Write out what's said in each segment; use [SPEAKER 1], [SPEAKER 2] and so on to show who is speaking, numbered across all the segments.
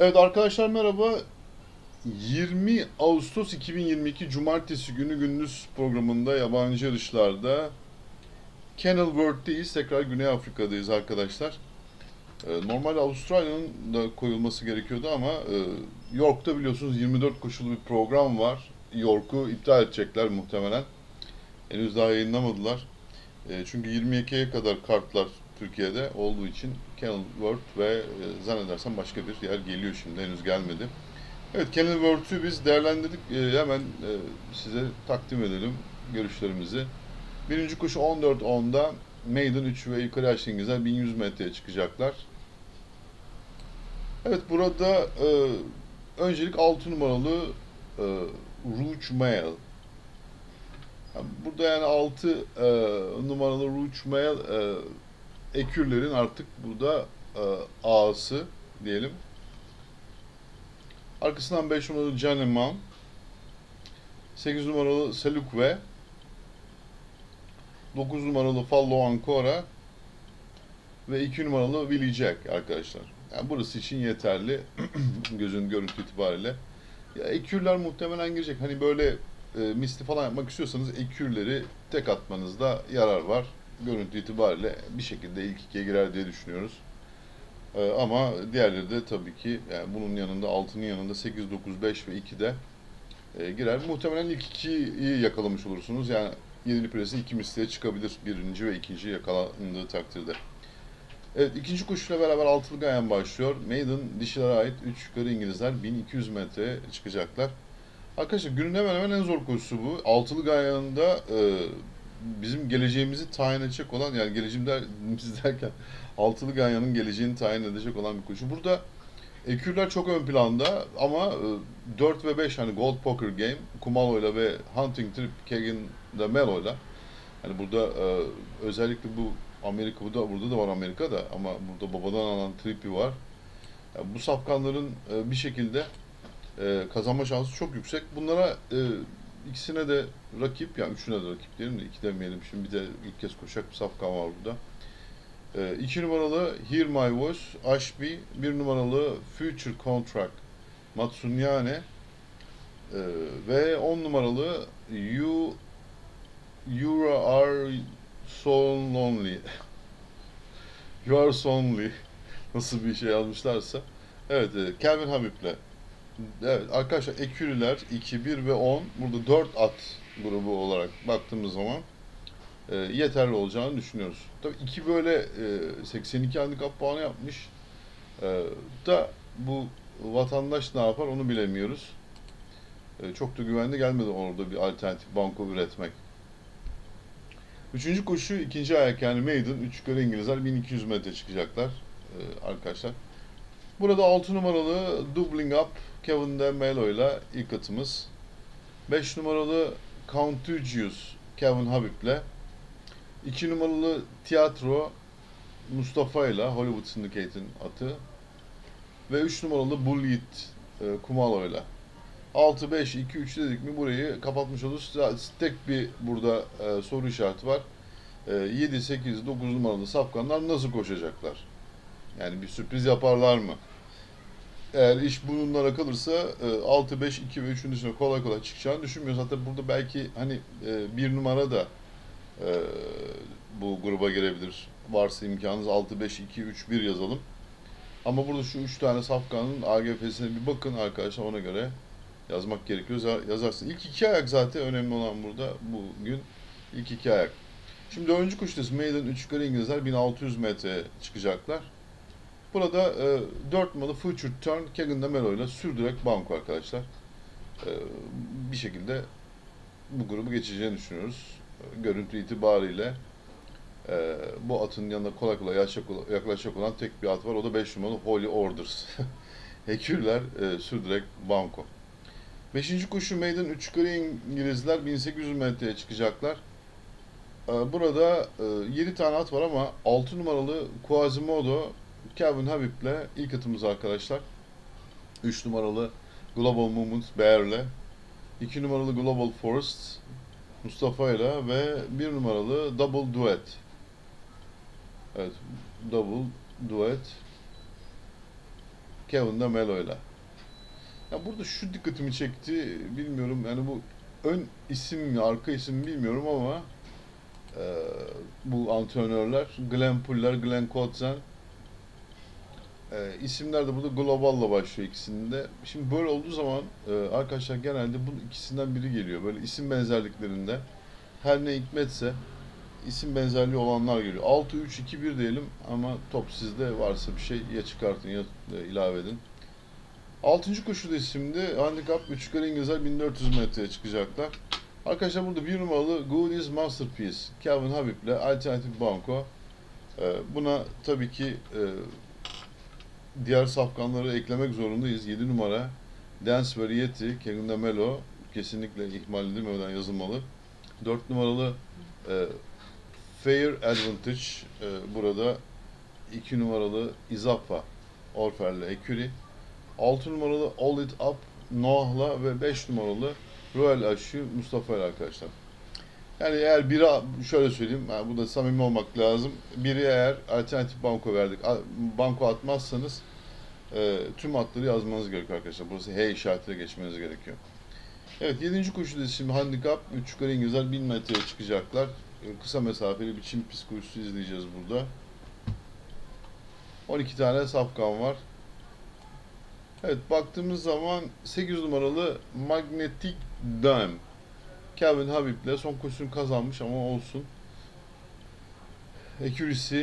[SPEAKER 1] Evet arkadaşlar merhaba. 20 Ağustos 2022 Cumartesi günü gündüz programında yabancı yarışlarda Kenilworth'teyiz. Tekrar Güney Afrika'dayız arkadaşlar. Ee, Normalde Avustralya'nın da koyulması gerekiyordu ama e, York'ta biliyorsunuz 24 koşulu bir program var. York'u iptal edecekler muhtemelen. Henüz daha yayınlamadılar. E, çünkü 22'ye kadar kartlar Türkiye'de olduğu için Kenilworth ve e, zannedersem başka bir yer geliyor şimdi henüz gelmedi. Evet Kenilworth'ü biz değerlendirdik. E, hemen e, size takdim edelim görüşlerimizi. Birinci koşu 14-10'da Maiden 3 ve yukarı İngilizler 1100 metreye çıkacaklar. Evet burada e, öncelik 6 numaralı e, Rouge Mail. Yani Burada yani 6 e, numaralı Rouge Mail e, ekürlerin artık burada e, ağası diyelim. Arkasından 5 numaralı Canemam. 8 numaralı Selukve. 9 numaralı Fallo Ancora. Ve 2 numaralı Willie Jack arkadaşlar. Yani burası için yeterli gözün görüntü itibariyle. Ya ekürler muhtemelen girecek. Hani böyle e, misli falan yapmak istiyorsanız ekürleri tek atmanızda yarar var. Görüntü itibariyle bir şekilde ilk ikiye girer diye düşünüyoruz. E, ama diğerleri de tabii ki yani bunun yanında altının yanında 8, 9, 5 ve 2'de e, girer. Muhtemelen ilk ikiyi yakalamış olursunuz. Yani yedili presi iki misliye çıkabilir birinci ve ikinci yakalandığı takdirde. Evet ikinci koşuyla beraber altılı gayen başlıyor. Maiden dişilere ait 3 yukarı İngilizler 1200 metre çıkacaklar. Arkadaşlar günün hemen hemen en zor koşusu bu. Altılı gayanında e, bizim geleceğimizi tayin edecek olan yani geleceğim der, biz derken altılı ganyanın geleceğini tayin edecek olan bir koşu. Burada ekürler çok ön planda ama e, 4 ve 5 hani Gold Poker Game, Kumalo'yla ve Hunting Trip Kagan'da Melo'yla hani burada e, özellikle bu Amerika burada burada da var Amerika'da ama burada babadan alan Trippy var. Yani bu safkanların e, bir şekilde e, kazanma şansı çok yüksek. Bunlara e, ikisine de rakip, yani üçüne de rakip diyelim de iki demeyelim. Şimdi bir de ilk kez koşacak bir safkan var burada. E, iki numaralı Hear My Voice, Ashby. Bir numaralı Future Contract, Matsunyane. E, ve on numaralı You You Are So Lonely. You Are So Lonely. Nasıl bir şey yazmışlarsa. Evet, e, Calvin Habib'le Evet arkadaşlar ekürüler 2, 1 ve 10 burada 4 at grubu olarak baktığımız zaman e, yeterli olacağını düşünüyoruz. Tabii iki böyle e, 82 handikap puanı yapmış e, da bu vatandaş ne yapar onu bilemiyoruz. E, çok da güvenli gelmedi orada bir alternatif banko üretmek. Üçüncü koşu ikinci ayak yani Maiden. Üç yukarı İngilizler 1200 metre çıkacaklar e, arkadaşlar. Burada 6 numaralı Doubling Up Kevin De Melo ile ilk atımız. 5 numaralı Contagious Kevin Habib'le. 2 numaralı Tiyatro Mustafa ile Hollywood Syndicate'in atı. Ve 3 numaralı Bullet e, Kumalo ile. 6, 5, 2, 3 dedik mi burayı kapatmış oluruz. Tek bir burada e, soru işareti var. E, 7, 8, 9 numaralı safkanlar nasıl koşacaklar? Yani bir sürpriz yaparlar mı? Eğer iş bununlara kalırsa e, 6, 5, 2 ve 3'ün dışına kolay kolay çıkacağını düşünmüyoruz. Hatta burada belki hani e, bir numara da e, bu gruba girebilir. Varsa imkanınız 6, 5, 2, 3, 1 yazalım. Ama burada şu 3 tane safkanın AGF'sine bir bakın arkadaşlar ona göre yazmak gerekiyor. Za- Yazarsın. İlk iki ayak zaten önemli olan burada bugün. ilk iki ayak. Şimdi dördüncü koşudayız. Maiden 3 yukarı İngilizler 1600 metre çıkacaklar. Burada e, 4 numaralı Future Turn Kagan Melo ile sürdürerek banko arkadaşlar. E, bir şekilde bu grubu geçeceğini düşünüyoruz. E, Görüntü itibariyle e, bu atın yanında kolay kolay yaklaşacak, olan tek bir at var. O da 5 numaralı Holy Orders. Hekürler e, sürdürerek banko. Beşinci koşu Maiden 3 yukarı İngilizler 1800 metreye çıkacaklar. E, Burada e, 7 tane at var ama 6 numaralı Quasimodo Calvin Habib'le ilk atımız arkadaşlar. 3 numaralı Global Movement Bear'le 2 numaralı Global Forest Mustafa ile ve 1 numaralı Double Duet. Evet, Double Duet. Kevin de Melo'yla. Ya burada şu dikkatimi çekti. Bilmiyorum yani bu ön isim mi arka isim mi bilmiyorum ama e, bu antrenörler Glenn Puller, Glenn Cotzen e, isimler de burada Global'la başlıyor ikisinde. Şimdi böyle olduğu zaman e, arkadaşlar genelde bunun ikisinden biri geliyor. Böyle isim benzerliklerinde her ne hikmetse isim benzerliği olanlar geliyor. 6-3-2-1 diyelim ama top sizde varsa bir şey ya çıkartın ya e, ilave edin. 6. koşuda isimde handikap 3 yukarı İngilizler 1400 metreye çıkacaklar. Arkadaşlar burada bir numaralı Goodies Masterpiece Calvin Habib'le Alternative Banco. Ee, buna tabii ki e, diğer safkanları eklemek zorundayız. 7 numara Dance Variety Kevin Melo kesinlikle ihmal edilmeden yazılmalı. 4 numaralı e, Fair Advantage e, burada 2 numaralı Izapa Orfer'le Eküri 6 numaralı All It Up Noah'la ve 5 numaralı Royal Aşu Mustafa ile arkadaşlar. Yani eğer biri şöyle söyleyeyim, yani bu da samimi olmak lazım. Biri eğer alternatif banko verdik, banko atmazsanız e, tüm atları yazmanız gerekiyor arkadaşlar. Burası H işaretiyle geçmeniz gerekiyor. Evet 7. koşuda şimdi handikap 3 yukarı İngilizler 1000 metreye çıkacaklar. E, Kısa mesafeli bir Çin psikolojisi izleyeceğiz burada. 12 tane safkan var. Evet baktığımız zaman 8 numaralı Magnetic Dime. Calvin Habib'le son koşusunu kazanmış ama olsun. Accuracy,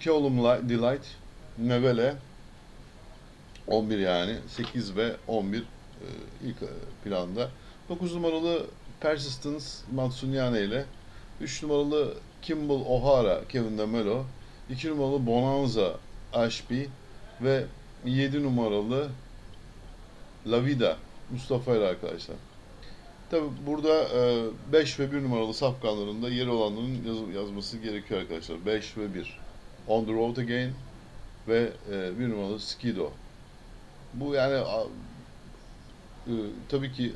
[SPEAKER 1] Keolum Delight, Nevele 11 yani 8 ve 11 e, ilk e, planda. 9 numaralı Persistence Matsunyane ile 3 numaralı Kimball O'Hara Kevin DeMelo 2 numaralı Bonanza Ashby ve 7 numaralı La Vida Mustafa ile arkadaşlar. Tabi burada 5 ve 1 numaralı safkanlarında yeri olanların yaz- yazması gerekiyor arkadaşlar. 5 ve 1. On the Road Again ve 1 numaralı Skido. Bu yani e, tabii ki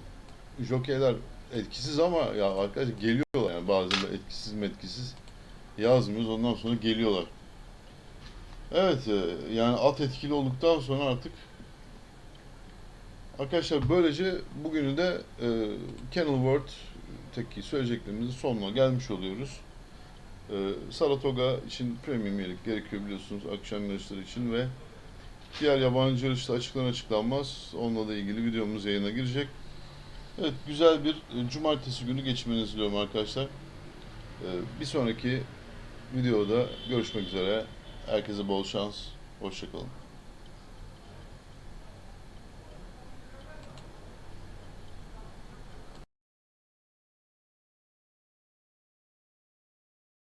[SPEAKER 1] jokeyler etkisiz ama ya arkadaşlar geliyorlar yani bazen etkisiz metkisiz yazmıyoruz ondan sonra geliyorlar. Evet e, yani at etkili olduktan sonra artık Arkadaşlar böylece bugünü de e, Kennel World'teki söyleyeceklerimizin sonuna gelmiş oluyoruz. E, Saratoga için premium üyelik gerekiyor biliyorsunuz akşam yarışları için ve diğer yabancı yarışta açıklanır açıklanmaz onunla da ilgili videomuz yayına girecek. Evet güzel bir e, cumartesi günü geçmenizi diliyorum arkadaşlar. E, bir sonraki videoda görüşmek üzere. Herkese bol şans. Hoşçakalın.